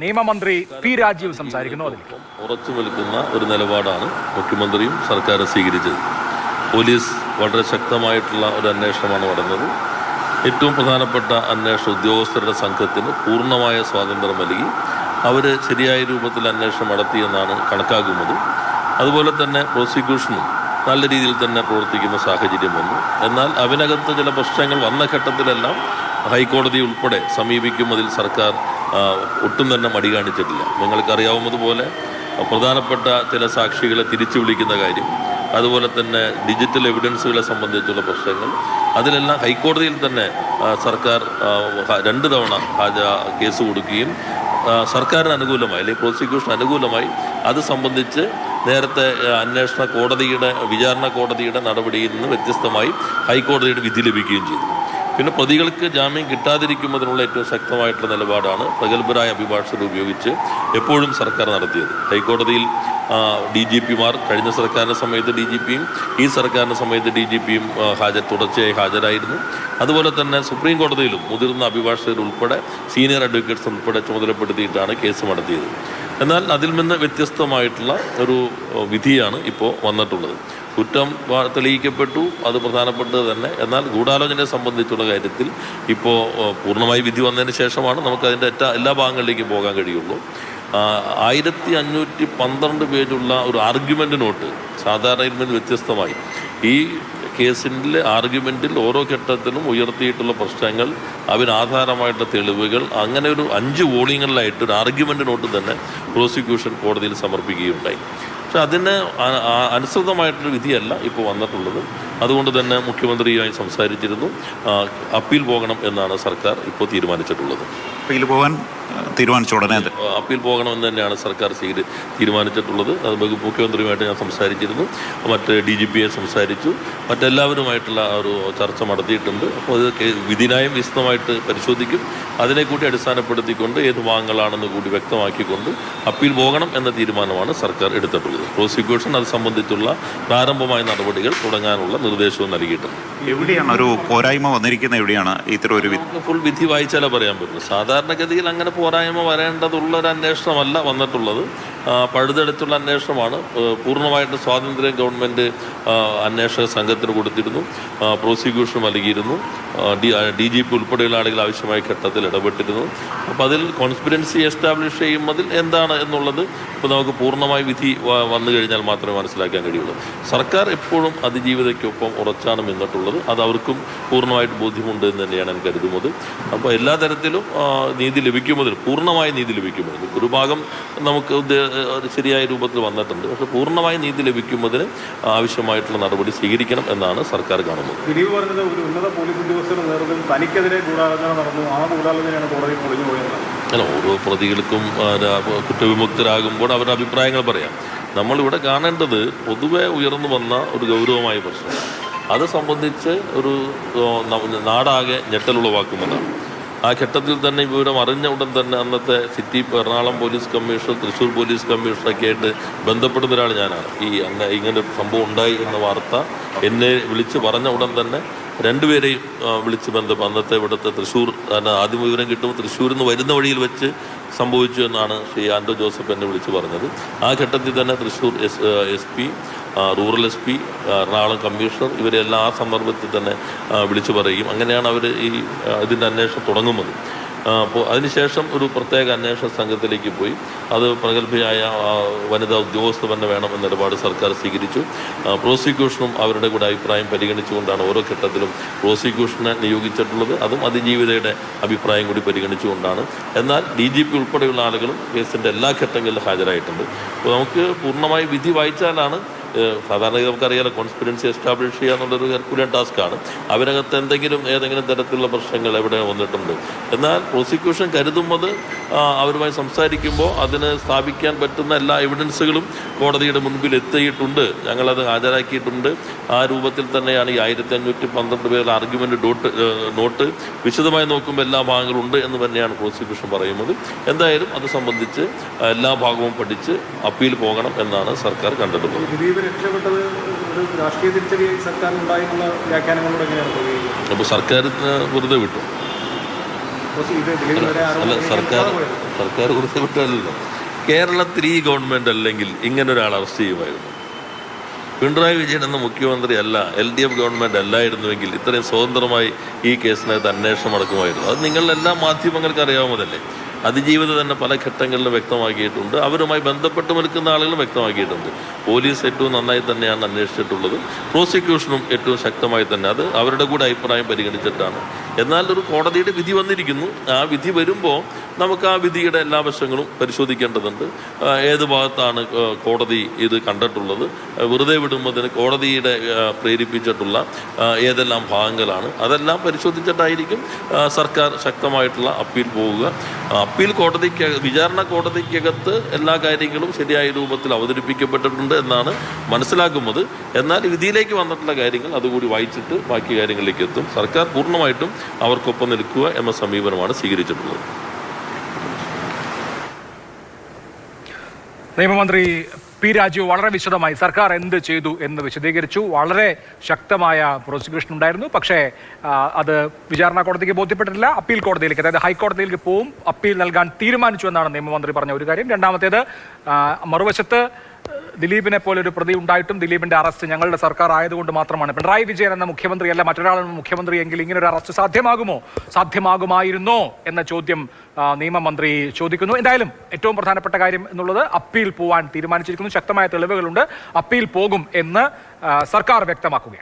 നിയമമന്ത്രി പി രാജീവ് സംസാരിക്കുന്നു അതിൽ. ഉറച്ചു നിൽക്കുന്ന ഒരു നിലപാടാണ് മുഖ്യമന്ത്രിയും സർക്കാരും സ്വീകരിച്ചത്. പോലീസ് വളരെ ശക്തമായിട്ടുള്ള ഒരു അന്വേഷണമാണ് നടന്നത്. ഏറ്റവും പ്രധാനപ്പെട്ട അന്വേഷണ ഉദ്യോഗസ്ഥരുടെ സംഘത്തിന് പൂർണമായ സ്വാതന്ത്ര്യം നൽകി അവർ ശരിയായ രൂപത്തിൽ അന്വേഷണം നടത്തിയെന്നാണ് കണക്കാക്കുന്നത്. അതുപോലെ തന്നെ പ്രോസിക്യൂഷനും നല്ല രീതിയിൽ തന്നെ പ്രവർത്തിക്കുന്ന സാഹചര്യം വന്നു. എന്നാൽ അതിനകത്ത് ചില പ്രശ്നങ്ങൾ വന്ന ഘട്ടത്തിലെല്ലാം ഹൈക്കോടതി ഉൾപ്പെടെ സമീപിക്കുന്നതിൽ സർക്കാർ ആ, ഒട്ടും തന്നെ മടി കാണിച്ചിട്ടില്ല. നിങ്ങൾക്കറിയാവുന്നതുപോലെ പ്രധാനപ്പെട്ട ചില സാക്ഷികളെ തിരിച്ചു വിളിക്കുന്ന കാര്യം അതുപോലെ തന്നെ ഡിജിറ്റൽ എവിഡൻസുകളെ സംബന്ധിച്ചുള്ള പ്രശ്നങ്ങൾ അതിലെല്ലാം ഹൈക്കോടതിയിൽ തന്നെ സർക്കാർ രണ്ട് തവണ ഹാജ കേസ് കൊടുക്കുകയും സർക്കാരിന് അനുകൂലമായി അല്ലെങ്കിൽ പ്രോസിക്യൂഷൻ അനുകൂലമായി അത് സംബന്ധിച്ച് നേരത്തെ അന്വേഷണ കോടതിയുടെ വിചാരണ കോടതിയുടെ നടപടിയിൽ നിന്ന് വ്യത്യസ്തമായി ഹൈക്കോടതിയുടെ വിധി ലഭിക്കുകയും ചെയ്തു. പിന്നെ പ്രതികൾക്ക് ജാമ്യം കിട്ടാതിരിക്കുന്നതിനുള്ള ഏറ്റവും ശക്തമായിട്ടുള്ള നിലപാടാണ് പ്രഗത്ഭരായ അഭിഭാഷകർ ഉപയോഗിച്ച് എപ്പോഴും സർക്കാർ നടത്തിയത്. ഹൈക്കോടതിയിൽ ഡി ജി പിമാർ കഴിഞ്ഞ സർക്കാരിന്റെ സമയത്ത് ഡി ജി പിയും ഈ സർക്കാരിന്റെ സമയത്ത് ഡി ജി പിയും ഹാജർ തുടർച്ചയായി ഹാജരായിരുന്നു. അതുപോലെ തന്നെ സുപ്രീം കോടതിയിലും മുതിർന്ന അഭിഭാഷകർ ഉൾപ്പെടെ സീനിയർ അഡ്വക്കേറ്റ്സ് ഉൾപ്പെടെ ചുമതലപ്പെടുത്തിയിട്ടാണ് കേസ് നടത്തിയത്. എന്നാൽ അതിൽ നിന്ന് വ്യത്യസ്തമായിട്ടുള്ള ഒരു വിധിയാണ് ഇപ്പോൾ വന്നിട്ടുള്ളത്. കുറ്റം തെളിയിക്കപ്പെട്ടു അത് പ്രധാനപ്പെട്ടത് തന്നെ. എന്നാൽ ഗൂഢാലോചനയെ സംബന്ധിച്ചുള്ള കാര്യത്തിൽ ഇപ്പോൾ പൂർണമായി വിധി വന്നതിന് ശേഷമാണ് നമുക്ക് അതിന്റെ എല്ലാ എല്ലാ ഭാഗങ്ങളിലേക്കും പോകാൻ കഴിയുള്ളൂ. ആയിരത്തി അഞ്ഞൂറ്റി പന്ത്രണ്ട് പേജുള്ള ഒരു ആർഗ്യുമെന്റ് നോട്ട് സാധാരണയിൽ നിന്ന് വ്യത്യസ്തമായി. ഈ കേസിന്റെ ആർഗ്യുമെന്റിൽ ഓരോ ഘട്ടത്തിലും ഉയർത്തിയിട്ടുള്ള പ്രശ്നങ്ങൾ അതിനാധാരമായിട്ടുള്ള തെളിവുകൾ അങ്ങനെ ഒരു അഞ്ച് വോളിങ്ങളിലായിട്ട് ഒരു ആർഗ്യുമെന്റ് നോട്ട് തന്നെ പ്രോസിക്യൂഷൻ കോടതിയിൽ സമർപ്പിക്കുകയുണ്ടായി. പക്ഷെ അതിന് അനുസൃതമായിട്ടൊരു വിധിയല്ല ഇപ്പോൾ വന്നിട്ടുള്ളത്. അതുകൊണ്ട് തന്നെ മുഖ്യമന്ത്രിയുമായി സംസാരിച്ചിരുന്നു. അപ്പീൽ പോകണം എന്നാണ് സർക്കാർ ഇപ്പോൾ തീരുമാനിച്ചിട്ടുള്ളത്. അപ്പീൽ പോകാൻ തീരുമാനിച്ച ഉടനെ അപ്പീൽ പോകണമെന്ന് തന്നെയാണ് സർക്കാർ തീരുമാനിച്ചിട്ടുള്ളത്. അത് മുഖ്യമന്ത്രിയുമായിട്ട് ഞാൻ സംസാരിച്ചിരുന്നു. മറ്റ് ഡി ജി പിയെ സംസാരിച്ചു. മറ്റെല്ലാവരുമായിട്ടുള്ള ഒരു ചർച്ച നടത്തിയിട്ടുണ്ട്. അപ്പോൾ അത് വിധിനായം വിശദമായിട്ട് പരിശോധിക്കും. അതിനെ കൂടി അടിസ്ഥാനപ്പെടുത്തിക്കൊണ്ട് ഏത് വാങ്ങലാണെന്ന് കൂടി വ്യക്തമാക്കിക്കൊണ്ട് അപ്പീൽ പോകണം എന്ന തീരുമാനമാണ് സർക്കാർ എടുത്തിട്ടുള്ളത്. പ്രോസിക്യൂഷൻ അത് സംബന്ധിച്ചുള്ള പ്രാരംഭമായ നടപടികൾ തുടങ്ങാനുള്ള നിർദ്ദേശവും നൽകിയിട്ടുണ്ട്. എവിടെയാണ് ഒരു പോരായ്മ വന്നിരിക്കുന്നത്? എവിടെയാണ് ഇത്ര ഒരു ഫുൾ വിധി വായിച്ചാലേ പറയാൻ പറ്റുള്ളൂ സാധാരണഗതിയിൽ അങ്ങനെ പോരായ്മ വരേണ്ടതുള്ളൊരന്വേഷണമല്ല വന്നിട്ടുള്ളത്. പഴുതെടുത്തുള്ള അന്വേഷണമാണ്. പൂർണമായിട്ട് സ്വാതന്ത്ര്യം ഗവൺമെന്റ് അന്വേഷണ സംഘത്തിന് കൊടുത്തിരുന്നു. പ്രോസിക്യൂഷൻ നൽകിയിരുന്നു. ഡി ഡി ജി പി ഉൾപ്പെടെയുള്ള ആളുകൾ ആവശ്യമായ ഘട്ടത്തിൽ ഇടപെട്ടിരുന്നു. അപ്പോൾ അതിൽ കോൺസ്പിറൻസി എസ്റ്റാബ്ലിഷ് ചെയ്യുന്നതിൽ എന്താണ് എന്നുള്ളത് ഇപ്പോൾ നമുക്ക് പൂർണമായി വിധി വന്നു കഴിഞ്ഞാൽ മാത്രമേ മനസ്സിലാക്കാൻ കഴിയുള്ളൂ. സർക്കാർ എപ്പോഴും അതിജീവിതയ്ക്കൊപ്പം ഉറച്ചാണ് നിന്നിട്ടുള്ളത്. അത് അവർക്കും പൂർണമായിട്ട് ബോധ്യമുണ്ട് എന്ന് തന്നെയാണ് ഞാൻ കരുതുന്നത്. അപ്പോൾ എല്ലാ തരത്തിലും നീതി ലഭിക്കുന്നതിൽ പൂർണമായ നീതി ലഭിക്കുന്നതിൽ ഒരു ഭാഗം നമുക്ക് ഒരു ശരിയായ രൂപത്തിൽ വന്നിട്ടുണ്ട്. പക്ഷേ പൂർണമായി നീതി ലഭിക്കുന്നതിന് ആവശ്യമായിട്ടുള്ള നടപടി സ്വീകരിക്കണം എന്നാണ് സർക്കാർ കാണുന്നത്. ദിലീപ് പറഞ്ഞത് ഒരു ഉന്നത പോലീസ് ഉദ്യോഗസ്ഥരുടെ നേതൃത്വത്തിൽ തനിക്കെതിരെ ഗൂഢാലോചന നടന്നു. ആ ഗൂഢാലോചനയാണ് കോടതി പൊളിഞ്ഞു പോയത്. അല്ല ഓരോ പ്രതികൾക്കും കുറ്റവിമുക്തരാകുമ്പോൾ അവരുടെ അഭിപ്രായങ്ങൾ പറയാം. നമ്മളിവിടെ കാണേണ്ടത് പൊതുവെ ഉയർന്നു വന്ന ഒരു ഗൗരവമായ പ്രശ്നം അത് സംബന്ധിച്ച് ഒരു നാടാകെ ഞെട്ടലുളവാക്കുന്നതാണ് ആ ഘട്ടത്തിൽ തന്നെ വിവരം അറിഞ്ഞ ഉടൻ തന്നെ അന്നത്തെ city Ernakulam police commissioner Thrissur police കമ്മീഷണറൊക്കെ ആയിട്ട് ബന്ധപ്പെടുന്ന ഒരാൾ ഞാനാണ്. ഈ അങ്ങനെ ഇങ്ങനെ സംഭവം ഉണ്ടായി എന്ന വാർത്ത എന്നെ വിളിച്ച് പറഞ്ഞ ഉടൻ തന്നെ രണ്ടുപേരെയും വിളിച്ച് ബന്ധം അന്നത്തെ ഇവിടുത്തെ തൃശ്ശൂർ ആദ്യം വിവരം കിട്ടുമ്പോൾ തൃശ്ശൂരിൽ നിന്ന് വരുന്ന വഴിയിൽ വെച്ച് സംഭവിച്ചു എന്നാണ് ശ്രീ ആൻഡോ ജോസഫ് എന്നെ വിളിച്ച് പറഞ്ഞത്. ആ ഘട്ടത്തിൽ തന്നെ Thrissur S S P rural S P Ernakulam commissioner ഇവരെല്ലാം ആ സന്ദർഭത്തിൽ തന്നെ വിളിച്ചു പറയുകയും അങ്ങനെയാണ് അവർ ഈ ഇതിന്റെ അന്വേഷണം തുടങ്ങുന്നത്. അതിനുശേഷം ഒരു പ്രത്യേക അന്വേഷണ സംഘത്തിലേക്ക് പോയി. അത് പ്രഗത്ഭയായ വനിതാ ഉദ്യോഗസ്ഥ തന്നെ വേണം നിലപാട് സർക്കാർ സ്വീകരിച്ചു. പ്രോസിക്യൂഷനും അവരുടെ കൂടെ അഭിപ്രായം പരിഗണിച്ചുകൊണ്ടാണ് ഓരോ ഘട്ടത്തിലും പ്രോസിക്യൂഷനെ നിയോഗിച്ചിട്ടുള്ളത്. അതും അതിജീവിതയുടെ അഭിപ്രായം കൂടി പരിഗണിച്ചുകൊണ്ടാണ്. എന്നാൽ ഡി ജി പി ഉൾപ്പെടെയുള്ള ആളുകളും കേസിന്റെ എല്ലാ ഘട്ടങ്ങളിലും ഹാജരായിട്ടുണ്ട്. അപ്പോൾ നമുക്ക് പൂർണമായി വിധി വായിച്ചാലാണ് ഏഹ് സാധാരണ നമുക്കറിയാലോ കോൺസ്പിറൻസി എസ്റ്റാബ്ലിഷ് ചെയ്യുക എന്നുള്ളൊരു ഹെർക്കുലിയൻ ടാസ്ക്കാണ് അവരകത്ത് എന്തെങ്കിലും ഏതെങ്കിലും തരത്തിലുള്ള പ്രശ്നങ്ങൾ എവിടെ വന്നിട്ടുണ്ട്. എന്നാൽ പ്രോസിക്യൂഷൻ കരുതുന്നത് അവരുമായി സംസാരിക്കുമ്പോൾ അതിന് സ്ഥാപിക്കാൻ പറ്റുന്ന എല്ലാ എവിഡൻസുകളും കോടതിയുടെ മുൻപിൽ എത്തിയിട്ടുണ്ട്. ഞങ്ങളത് ഹാജരാക്കിയിട്ടുണ്ട്. ആ രൂപത്തിൽ തന്നെയാണ് ഈ ആയിരത്തി അഞ്ഞൂറ്റി പന്ത്രണ്ട് പേരുടെ ആർഗ്യുമെന്റ് ഡോട്ട് നോട്ട് വിശദമായി നോക്കുമ്പോൾ എല്ലാ ഭാഗങ്ങളും ഉണ്ട് എന്ന് തന്നെയാണ് പ്രോസിക്യൂഷൻ പറയുന്നത്. എന്തായാലും അത് സംബന്ധിച്ച് എല്ലാ ഭാഗവും പഠിച്ച് അപ്പീൽ പോകണം എന്നാണ് സർക്കാർ കണ്ടെത്തുന്നത് രക്ഷപ്പെട്ടത് ഒരു രാഷ്ട്രീയ തിരിച്ചടി എന്നുള്ള വ്യാഖ്യാനങ്ങളോട് എങ്ങനെയാണ് അപ്പോൾ സർക്കാർ വെറുതെ വിട്ടു. അല്ല സർക്കാർ. സർക്കാർ വെറുതെ വിട്ടല്ലോ കേരളത്തിൽ ഈ ഗവൺമെന്റ് അല്ലെങ്കിൽ ഇങ്ങനെ ഒരാൾ അറസ്റ്റ് ചെയ്യുമായിരുന്നു. പിണറായി വിജയൻ എന്ന മുഖ്യമന്ത്രി അല്ല എൽ ഡി എഫ് ഗവൺമെന്റ് അല്ലായിരുന്നുവെങ്കിൽ ഇത്രയും സ്വതന്ത്രമായി ഈ കേസിനകത്ത് അന്വേഷണം നടക്കുമായിരുന്നു. അത് നിങ്ങളെല്ലാ മാധ്യമങ്ങൾക്ക് അറിയാവുന്നതല്ലേ. അതിജീവിത തന്നെ പല ഘട്ടങ്ങളിലും വ്യക്തമാക്കിയിട്ടുണ്ട്. അവരുമായി ബന്ധപ്പെട്ട് നിൽക്കുന്ന ആളുകളും വ്യക്തമാക്കിയിട്ടുണ്ട്. പോലീസ് ഏറ്റവും നന്നായി തന്നെയാണ് അന്വേഷിച്ചിട്ടുള്ളത്. പ്രോസിക്യൂഷനും ഏറ്റവും ശക്തമായി തന്നെ. അത് അവരുടെ കൂടെ അഭിപ്രായം പരിഗണിച്ചിട്ടാണ്. എന്നാൽ ഒരു കോടതിയുടെ വിധി വന്നിരിക്കുന്നു. ആ വിധി വരുമ്പോൾ നമുക്ക് ആ വിധിയുടെ എല്ലാ വശങ്ങളും പരിശോധിക്കേണ്ടതുണ്ട്. ഏത് ഭാഗത്താണ് കോടതി ഇത് കണ്ടിട്ടുള്ളത്? വെറുതെ വിടുമ്പോൾ കോടതിയുടെ പ്രേരിപ്പിച്ചിട്ടുള്ള ഏതെല്ലാം ഭാഗങ്ങളാണ്? അതെല്ലാം പരിശോധിച്ചിട്ടായിരിക്കും സർക്കാർ ശക്തമായിട്ടുള്ള അപ്പീൽ പോവുക അപ്പീൽ കോടതിക്ക് വിചാരണ കോടതിക്കകത്ത് എല്ലാ കാര്യങ്ങളും ശരിയായ രൂപത്തിൽ അവതരിപ്പിക്കപ്പെട്ടിട്ടുണ്ട് എന്നാണ് മനസ്സിലാക്കുന്നത്. എന്നാൽ വിധിയിലേക്ക് വന്നിട്ടുള്ള കാര്യങ്ങൾ അതുകൂടി വായിച്ചിട്ട് ബാക്കി കാര്യങ്ങളിലേക്ക് എത്തും. സർക്കാർ പൂർണമായിട്ടും അവർക്കൊപ്പം നിൽക്കുക എന്ന സമീപനമാണ് സ്വീകരിച്ചിട്ടുള്ളത്. നിയമമന്ത്രി പി രാജു വളരെ വിശദമായി സർക്കാർ എന്ത് ചെയ്തു എന്ന് വിശദീകരിച്ചു. വളരെ ശക്തമായ പ്രോസിക്യൂഷൻ ഉണ്ടായിരുന്നു. പക്ഷേ അത് വിചാരണ കോടതിക്ക് ബോധ്യപ്പെട്ടിട്ടില്ല. അപ്പീൽ കോടതിയിലേക്ക് അതായത് ഹൈക്കോടതിയിലേക്ക് പോവും അപ്പീൽ നൽകാൻ തീരുമാനിച്ചു എന്നാണ് നിയമമന്ത്രി പറഞ്ഞ ഒരു കാര്യം. രണ്ടാമത്തേത് മറുവശത്ത് ദിലീപിനെ പോലെ ഒരു പ്രതി ഉണ്ടായിട്ടും ദിലീപിന്റെ അറസ്റ്റ് ഞങ്ങളുടെ സർക്കാർ ആയതുകൊണ്ട് മാത്രമാണ്. പിണറായി വിജയൻ എന്ന മുഖ്യമന്ത്രിയല്ല മറ്റൊരാളാണ് മുഖ്യമന്ത്രി എങ്കിൽ ഇങ്ങനെ ഒരു അറസ്റ്റ് സാധ്യമാകുമോ? സാധ്യമാകുമായിരുന്നോ? എന്ന ചോദ്യം നിയമമന്ത്രി ചോദിക്കുന്നു. എന്തായാലും ഏറ്റവും പ്രധാനപ്പെട്ട കാര്യം എന്നുള്ളത് അപ്പീൽ പോവാൻ തീരുമാനിച്ചിരിക്കുന്നു. ശക്തമായ തെളിവുകളുണ്ട്. അപ്പീൽ പോകും എന്ന് സർക്കാർ വ്യക്തമാക്കുകയാണ്.